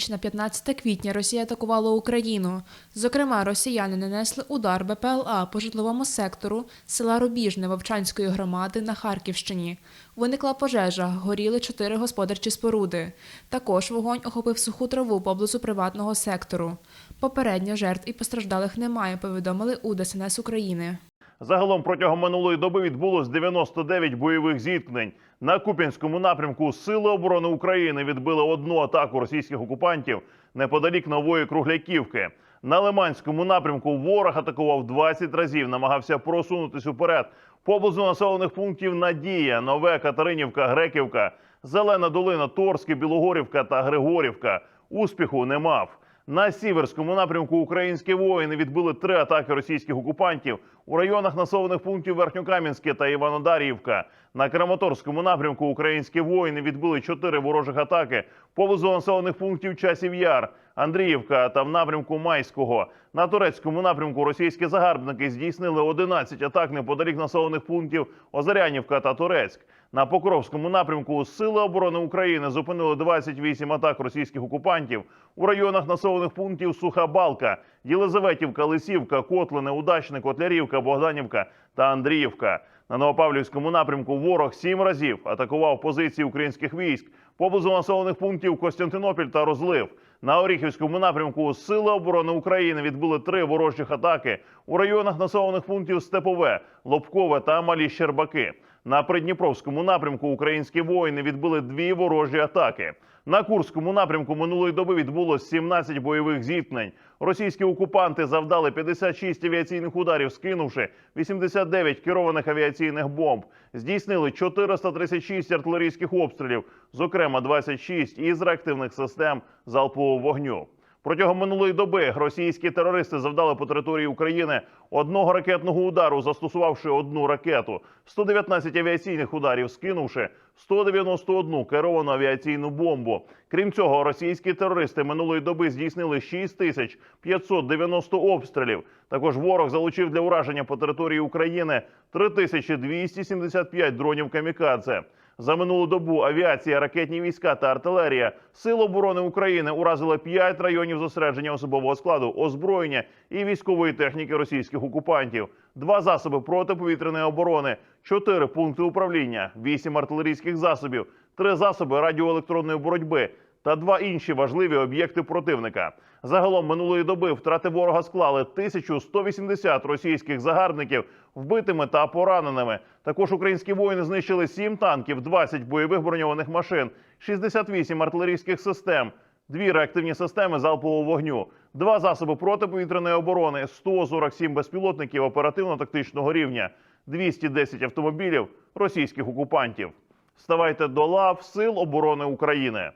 ніч на 15 квітня Росія атакувала Україну. Зокрема, росіяни нанесли удар БПЛА по житловому сектору села Рубіжне Вовчанської громади на Харківщині. Виникла пожежа, горіли чотири господарчі споруди. Також вогонь охопив суху траву поблизу приватного сектору. Попередньо жертв і постраждалих немає, повідомили у ДСНС України. Загалом протягом минулої доби відбулось 99 бойових зіткнень. На Куп'янському напрямку Сили оборони України відбили одну атаку російських окупантів неподалік нової Кругляківки. На Лиманському напрямку ворог атакував 20 разів, намагався просунутись уперед. Поблизу населених пунктів Надія, Нове, Катеринівка, Греківка, Зелена Долина, Торське, Білогорівка та Григорівка. Успіху не мав. На сіверському напрямку українські воїни відбили три атаки російських окупантів у районах населених пунктів Верхньокам'янське та Іванодарівка. На Краматорському напрямку українські воїни відбили чотири ворожих атаки поблизу населених пунктів Часів Яр, Андріївка та в напрямку Майського. На турецькому напрямку російські загарбники здійснили 11 атак неподалік населених пунктів Озарянівка та Турецьк. На Покровському напрямку Сили оборони України зупинили 28 атак російських окупантів у районах населених пунктів Суха Балка, Єлизаветівка, Лисівка, Котлине, Удачне, Котлярівка, Богданівка та Андріївка. На Новопавлівському напрямку ворог сім разів атакував позиції українських військ поблизу населених пунктів Костянтинопіль та Розлив. На Оріхівському напрямку Сили оборони України відбили три ворожих атаки у районах населених пунктів Степове, Лобкове та Малі Щербаки. На Придніпровському напрямку українські воїни відбили дві ворожі атаки. На Курському напрямку минулої доби відбулось 17 бойових зіткнень. Російські окупанти завдали 56 авіаційних ударів, скинувши 89 керованих авіаційних бомб. Здійснили 436 артилерійських обстрілів, зокрема 26 із реактивних систем залпового вогню. Протягом минулої доби російські терористи завдали по території України одного ракетного удару, застосувавши одну ракету, 119 авіаційних ударів, скинувши 191 керовану авіаційну бомбу. Крім цього, російські терористи минулої доби здійснили 6590 обстрілів. Також ворог залучив для ураження по території України 3275 дронів камікадзе. За минулу добу авіація, ракетні війська та артилерія Сил оборони України уразили 5 районів зосередження особового складу, озброєння і військової техніки російських окупантів, два засоби протиповітряної оборони, чотири пункти управління, вісім артилерійських засобів, три засоби радіоелектронної боротьби та два інші важливі об'єкти противника. Загалом минулої доби втрати ворога склали 1180 російських загарбників вбитими та пораненими. Також українські воїни знищили 7 танків, 20 бойових броньованих машин, 68 артилерійських систем, дві реактивні системи залпового вогню, два засоби протиповітряної оборони, 147 безпілотників оперативно-тактичного рівня, 210 автомобілів російських окупантів. Ставайте до лав Сил оборони України.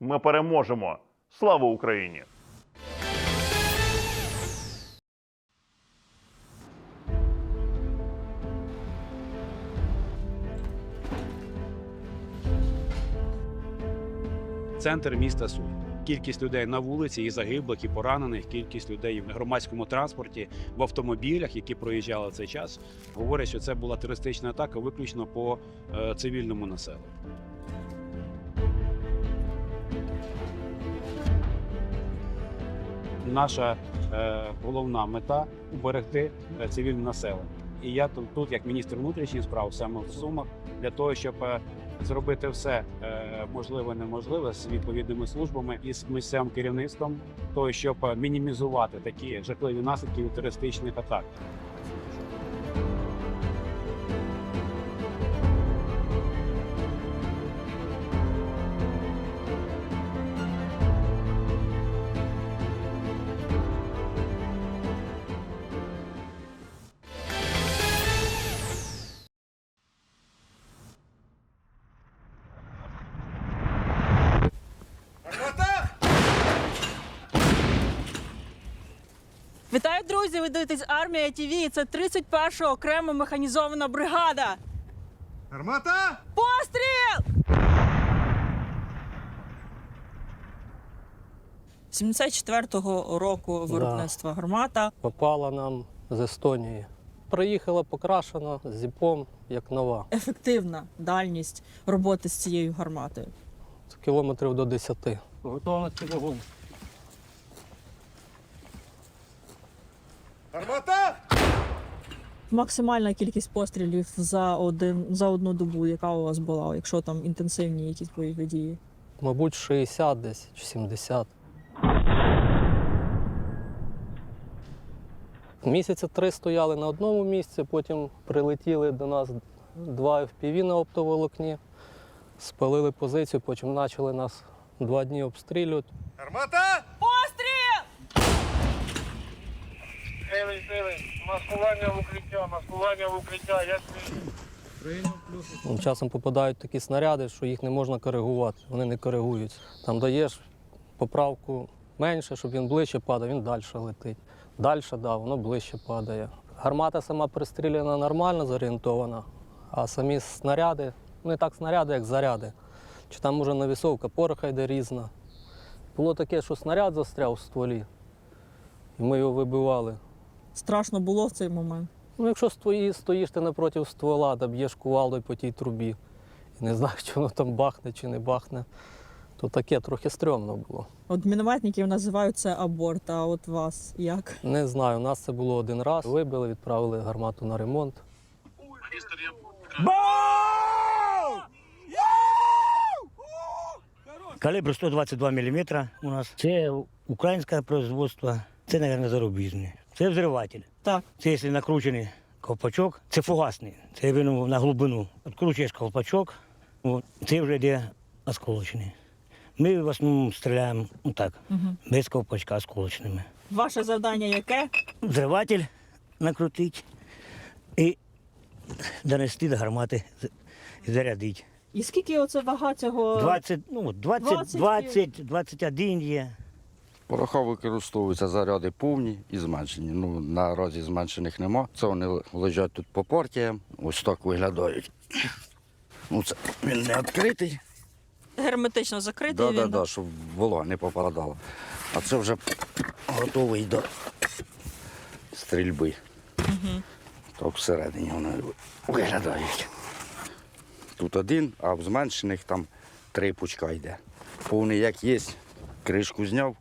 Ми переможемо. Слава Україні! центр міста Суми. Кількість людей на вулиці, і загиблих, і поранених, кількість людей в громадському транспорті, в автомобілях, які проїжджали цей час, говорять, що це була терористична атака виключно по е, цивільному населенню. Наша е, головна мета уберегти е, цивільне населення. І я тут, як міністр внутрішніх справ, саме в Сумах, для того, щоб е, зробити все можливе, неможливе з відповідними службами і з місцевим керівництвом, того, щоб мінімізувати такі жахливі наслідки від терористичних атак. Вітаю, друзі! Ви дивитесь армія ТВ. Це 31 окрема механізована бригада. Гармата! Постріл! 74-го року виробництва гармата. попала нам з Естонії. Приїхала покрашена з зіпом, як нова. Ефективна дальність роботи з цією гарматою. Це кілометрів до 10. Готовності вогонь. Гармата! Максимальна кількість пострілів за один за одну добу, яка у вас була, якщо там інтенсивні якісь бойові дії. Мабуть, 60 десь чи 70. Місяця три стояли на одному місці, потім прилетіли до нас два FPV на оптоволокні, спалили позицію, потім почали нас два дні обстрілювати. Гармата! Маскування в укриття, маскування в укриття, я Ну, Часом попадають такі снаряди, що їх не можна коригувати, вони не коригуються. Там даєш поправку менше, щоб він ближче падав, він далі летить. Далі, да, воно ближче падає. Гармата сама пристріляна нормально зорієнтована, а самі снаряди, ну не так снаряди, як заряди. Чи там може навісовка, пороха йде різна. Було таке, що снаряд застряв в стволі, і ми його вибивали. Страшно було в цей момент. Ну, якщо стої, стоїш ти напроти ствола, та б'єш кувалдою по тій трубі, і не знаєш, чи воно там бахне чи не бахне, то таке трохи стрьомно було. От мінометників називають це аборт, а от вас як? Не знаю, у нас це було один раз. Вибили, відправили гармату на ремонт. Калібр 122 мм у нас. Це українське производство, це, мабуть, зарубіжне. Це взриватель. Так. Це якщо накручений ковпачок, це фугасний. Це він на глибину. Відкручуєш ковпачок, от, це вже йде осколочний. Ми в основному стріляємо ну, так, без ковпачка осколочними. Ваше завдання яке? Взриватель накрутити і донести до гармати і зарядити. І скільки оце вага цього? 20, ну, 20, 20 20, 21 є. Пороха використовуються заряди повні і зменшені. Ну, наразі зменшених нема. Це вони лежать тут по партіям. Ось так виглядають. Ну, це він не відкритий. Герметично закритий Да, він. да, да, щоб волога не попадала. А це вже готовий до стрільби. Так всередині вони виглядають. Тут один, а в зменшених там три пучка йде. Повний як є, кришку зняв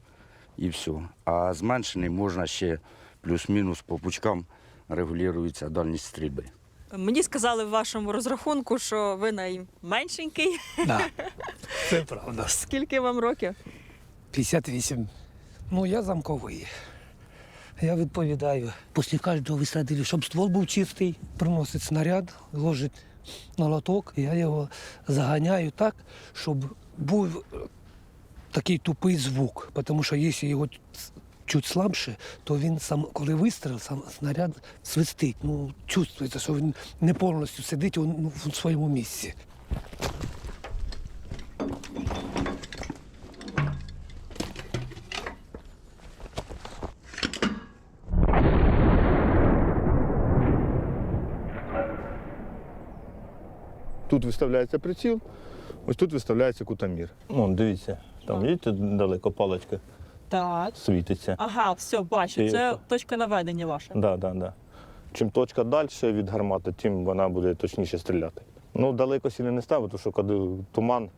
і все. А зменшений можна ще плюс-мінус по пучкам регулюється дальність стрільби. Мені сказали в вашому розрахунку, що ви найменшенький. Да, це правда. Скільки вам років? 58. Ну, я замковий. Я відповідаю. Після кожного висадили, щоб ствол був чистий, приносить снаряд, ложить на лоток. Я його заганяю так, щоб був такий тупий звук. Тому що якщо його чуть слабше, то він сам, коли вистріл, сам снаряд свистить. Ну, чувствується, що він не повністю сидить у, ну, в своєму місці. Тут виставляється приціл, ось тут виставляється кутамір. Ну, дивіться, там бачите, далеко паличка Так. світиться. Ага, все, бачу. Це точка наведення ваша. Да, да, да. Чим точка далі від гармати, тим вона буде точніше стріляти. Ну, далеко сіли не ставити, тому що коли туман,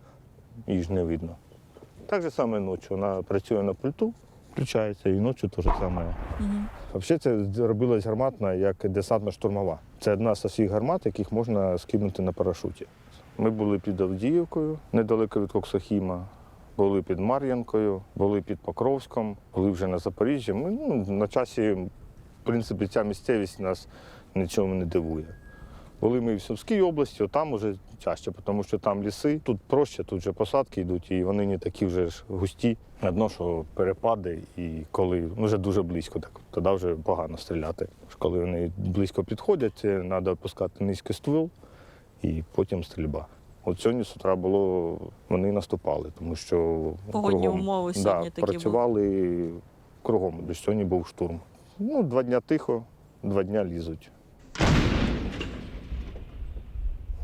її ж не видно. Так же саме ночі. Вона працює на пульту, включається, і ночі теж саме. Взагалі це робилась гарматна як десантно-штурмова. Це одна з усіх гармат, яких можна скинути на парашуті. Ми були під Авдіївкою, недалеко від Коксохіма, були під Мар'янкою, були під Покровськом, були вже на Запоріжжі. Ми ну, на часі, в принципі, ця місцевість нас нічого не дивує. Були ми в Сумській області, там уже чаще, тому що там ліси, тут проще, тут вже посадки йдуть, і вони не такі вже ж густі. Одно, що перепади, і коли ну, вже дуже близько, так тоді вже погано стріляти. Коли вони близько підходять, треба опускати низький ствол і потім стрільба. От сьогодні з утра було, вони наступали, тому що Погодні кругом, умови да, сьогодні такі були. працювали кругом, бо сьогодні був штурм. Ну, два дня тихо, два дня лізуть.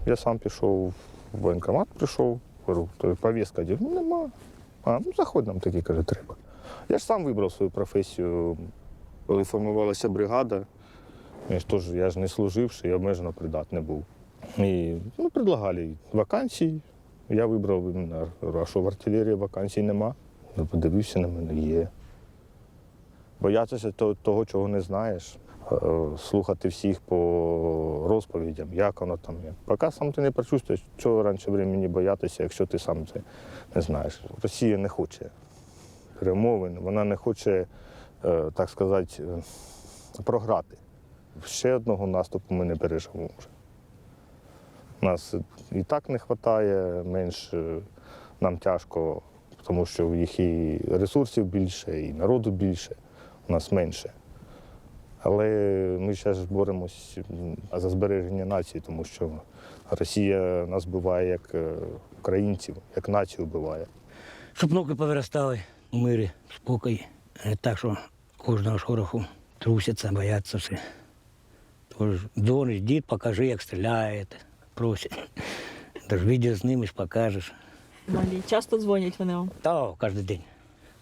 Я сам пішов в воєнкомат, прийшов, то повістка, ну нема. А, ну заходь нам такі, каже, треба. Я ж сам вибрав свою професію. Коли формувалася бригада, я ж теж я ж не служивши, я обмежено придатний був. І ну, предлагали вакансії. Я вибрав а що в артилерії вакансій нема. Подивився на мене, є. Боятися того, чого не знаєш. Е, Слухати всіх по розповідям, як воно там є. Поки сам ти не прочувствуєш, чого раніше времени боятися, якщо ти сам це не знаєш. Росія не хоче перемовин, вона не хоче, е, так сказати, е, програти. Ще одного наступу ми не переживемо вже. Нас і так не вистачає, менш е, нам тяжко, тому що їх і ресурсів більше, і народу більше, у нас менше. Але ми ще ж боремось за збереження нації, тому що Росія нас вбиває як е, українців, як націю вбиває. Щоб внуки повиростали у мирі. А не так, що кожного шороху трусяться, бояться все. Тож дзвониш, дід, покажи, як стріляєте. Просять. Тож відео знімеш, покажеш. Малі часто дзвонять вони вам. Та кожен день.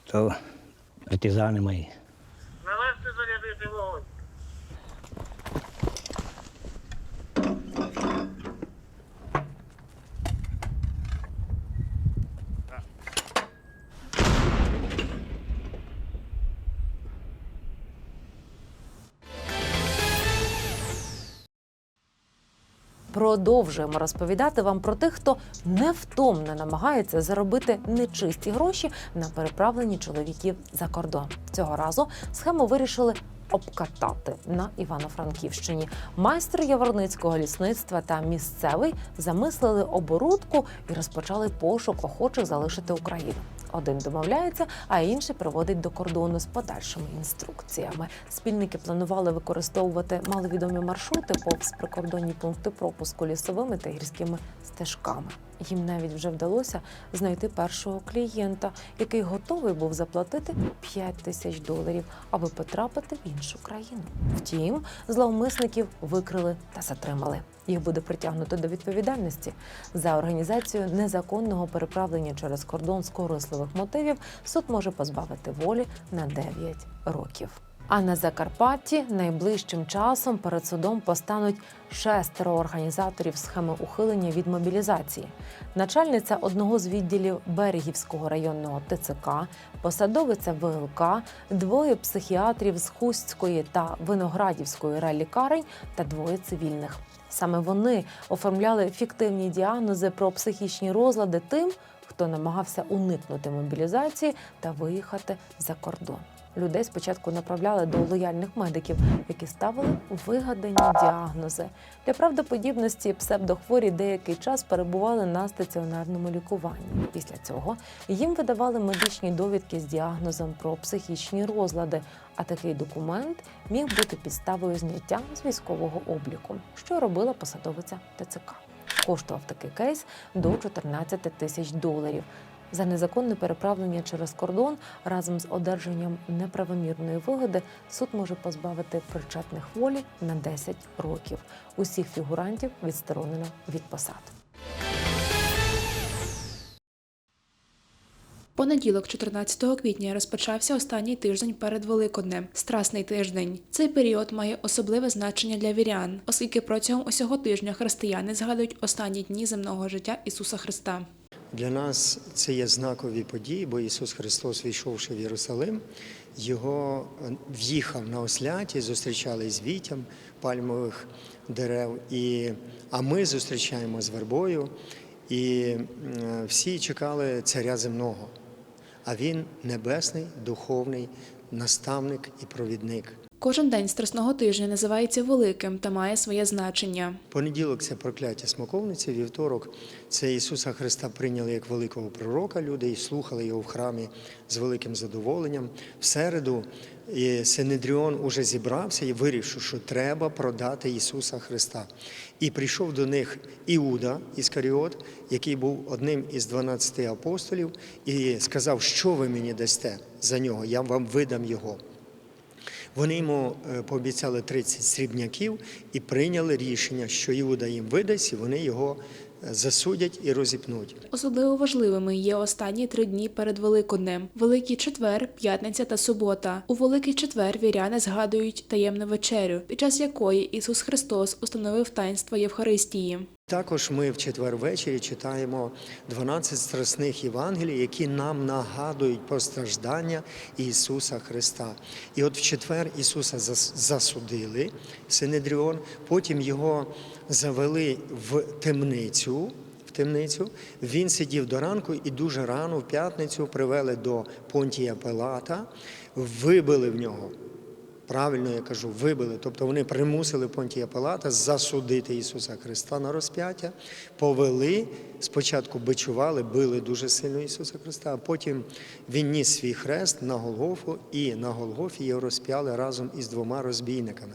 То партизани мої. Навести зарядити вогонь. Продовжуємо розповідати вам про тих, хто невтомно намагається заробити нечисті гроші на переправленні чоловіків за кордон. Цього разу схему вирішили обкатати на Івано-Франківщині. Майстер яворницького лісництва та місцевий замислили оборудку і розпочали пошук охочих залишити Україну. Один домовляється, а інший проводить до кордону з подальшими інструкціями. Спільники планували використовувати маловідомі маршрути повз прикордонні пункти пропуску лісовими та гірськими стежками. Їм навіть вже вдалося знайти першого клієнта, який готовий був заплатити 5 тисяч доларів, аби потрапити в іншу країну. Втім, зловмисників викрили та затримали. Їх буде притягнуто до відповідальності за організацію незаконного переправлення через кордон з корисливих мотивів. Суд може позбавити волі на 9 років. А на Закарпатті найближчим часом перед судом постануть шестеро організаторів схеми ухилення від мобілізації. Начальниця одного з відділів Берегівського районного ТЦК, посадовиця ВЛК, двоє психіатрів з Хустської та Виноградівської райлікарень та двоє цивільних. Саме вони оформляли фіктивні діагнози про психічні розлади тим, хто намагався уникнути мобілізації та виїхати за кордон. Людей спочатку направляли до лояльних медиків, які ставили вигадані діагнози. Для правдоподібності псевдохворі деякий час перебували на стаціонарному лікуванні. Після цього їм видавали медичні довідки з діагнозом про психічні розлади. А такий документ міг бути підставою зняття з військового обліку, що робила посадовиця ТЦК. Коштував такий кейс до 14 тисяч доларів. За незаконне переправлення через кордон разом з одержанням неправомірної вигоди суд може позбавити причетних волі на 10 років. Усіх фігурантів відсторонено від посад. Понеділок, 14 квітня, розпочався останній тиждень перед Великоднем Страсний тиждень. Цей період має особливе значення для вірян, оскільки протягом усього тижня християни згадують останні дні земного життя Ісуса Христа. Для нас це є знакові події, бо Ісус Христос, війшовши в Єрусалим, його е, в'їхав на осляті, зустрічали з вітям пальмових дерев. І, а ми зустрічаємо з вербою, і всі чекали царя земного. А він небесний, духовний наставник і провідник. Кожен день страсного тижня називається великим та має своє значення. Понеділок це прокляття смоковниці, вівторок це Ісуса Христа прийняли як великого пророка люди і слухали його в храмі з великим задоволенням. В середу і Синедріон уже зібрався і вирішив, що треба продати Ісуса Христа. І прийшов до них Іуда Іскаріот, який був одним із 12 апостолів, і сказав, що ви мені дасте за нього, я вам видам його. Вони йому е, пообіцяли 30 срібняків і прийняли рішення, що Іуда їм видасть, і вони його е, засудять і розіпнуть. Особливо важливими є останні три дні перед Великоднем: Великий четвер, п'ятниця та субота. У Великий четвер віряни згадують таємну вечерю, під час якої Ісус Христос установив таїнство Євхаристії. Також ми в четвер ввечері читаємо 12 страсних Євангелій, які нам нагадують про страждання Ісуса Христа. І от в четвер Ісуса засудили Синедріон, потім його завели в темницю. В темницю він сидів до ранку і дуже рано в п'ятницю привели до Понтія Пилата, вибили в нього Правильно я кажу, вибили. Тобто вони примусили Понтія Пилата засудити Ісуса Христа на розп'яття, повели, спочатку бичували, били дуже сильно Ісуса Христа, а потім Він ніс свій хрест на Голгофу, і на Голгофі його розп'яли разом із двома розбійниками.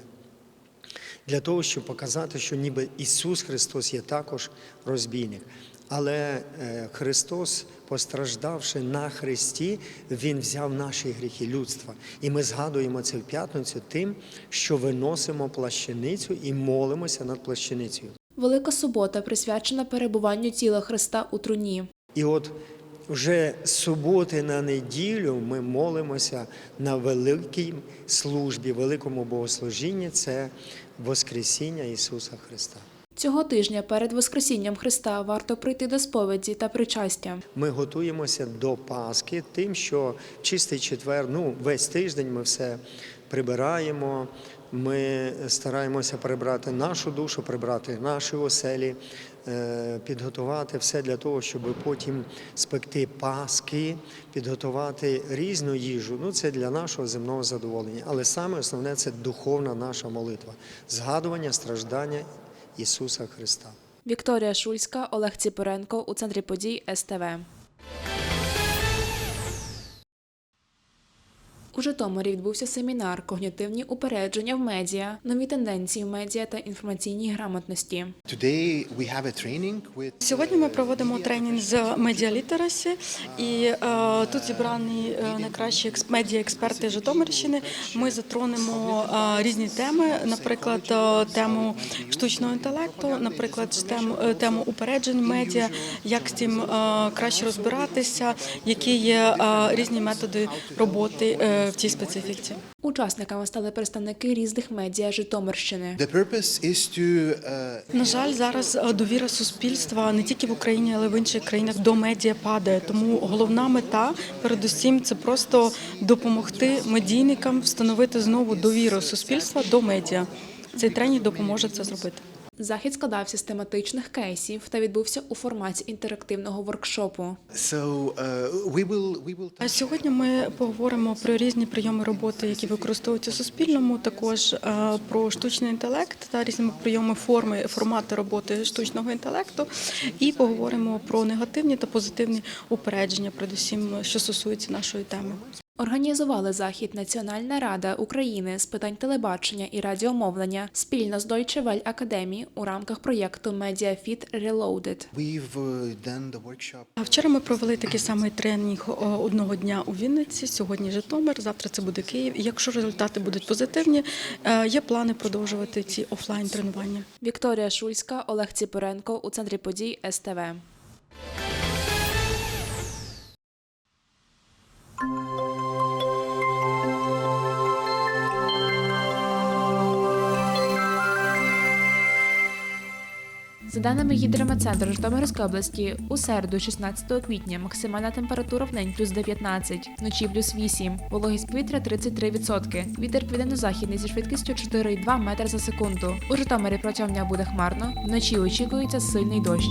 Для того, щоб показати, що ніби Ісус Христос є також розбійник. Але е, Христос, постраждавши на Христі, Він взяв наші гріхи людства. І ми згадуємо це в п'ятницю тим, що виносимо плащаницю і молимося над плащаницею. Велика субота присвячена перебуванню тіла Христа у труні. І от вже з суботи на неділю ми молимося на великій службі, великому богослужінні це Воскресіння Ісуса Христа. Цього тижня перед Воскресінням Христа варто прийти до сповіді та причастя. Ми готуємося до Пасхи тим, що чистий четвер, ну весь тиждень ми все прибираємо. Ми стараємося прибрати нашу душу, прибрати наші оселі, е, підготувати все для того, щоб потім спекти паски, підготувати різну їжу. Ну це для нашого земного задоволення. Але саме основне це духовна наша молитва, згадування страждання Ісуса Христа. Вікторія Шульська, Олег Ціпоренко у центрі подій СТВ. У Житомирі відбувся семінар Когнітивні упередження в медіа, нові тенденції в медіа та інформаційній грамотності. Сьогодні ми проводимо тренінг з медіалітерасі, і е, тут зібрані е, найкращі екс- медіаексперти Житомирщини. Ми затронемо е, різні теми, наприклад, е, тему штучного інтелекту, наприклад, тему, е, тему упереджень медіа, як з цим е, краще розбиратися, які є е, різні методи роботи е, в цій специфіці. Учасниками стали представники різних медіа Житомирщини. На жаль, зараз е, довіра суспільства не тільки в Україні, але й в інших країнах до медіа падає. Тому головна мета, передусім, це просто допомогти медійникам встановити знову довіру суспільства до медіа. Цей тренінг допоможе це зробити. Захід складався з тематичних кейсів та відбувся у форматі інтерактивного воркшопу. А Сьогодні ми поговоримо про різні прийоми роботи, які використовуються у суспільному, також е, про штучний інтелект та різні прийоми форми, формати роботи штучного інтелекту, і поговоримо про негативні та позитивні упередження, передусім, що стосується нашої теми. Організували захід Національна рада України з питань телебачення і радіомовлення спільно з Deutsche Welle Академії у рамках проєкту MediaFit Reloaded. А Вчора ми провели такий самий тренінг одного дня у Вінниці. Сьогодні Житомир, завтра це буде Київ. Якщо результати будуть позитивні, е, є плани продовжувати ці офлайн тренування. Вікторія Шульська, Олег Ціпоренко у центрі подій СТВ. За даними гідрометцентру Житомирської області, у середу, 16 квітня, максимальна температура в день плюс 19, вночі плюс 8, вологість повітря 33%. Вітер південно-західний зі швидкістю 4,2 метри за секунду. У Житомирі протягом дня буде хмарно, вночі очікується сильний дощ.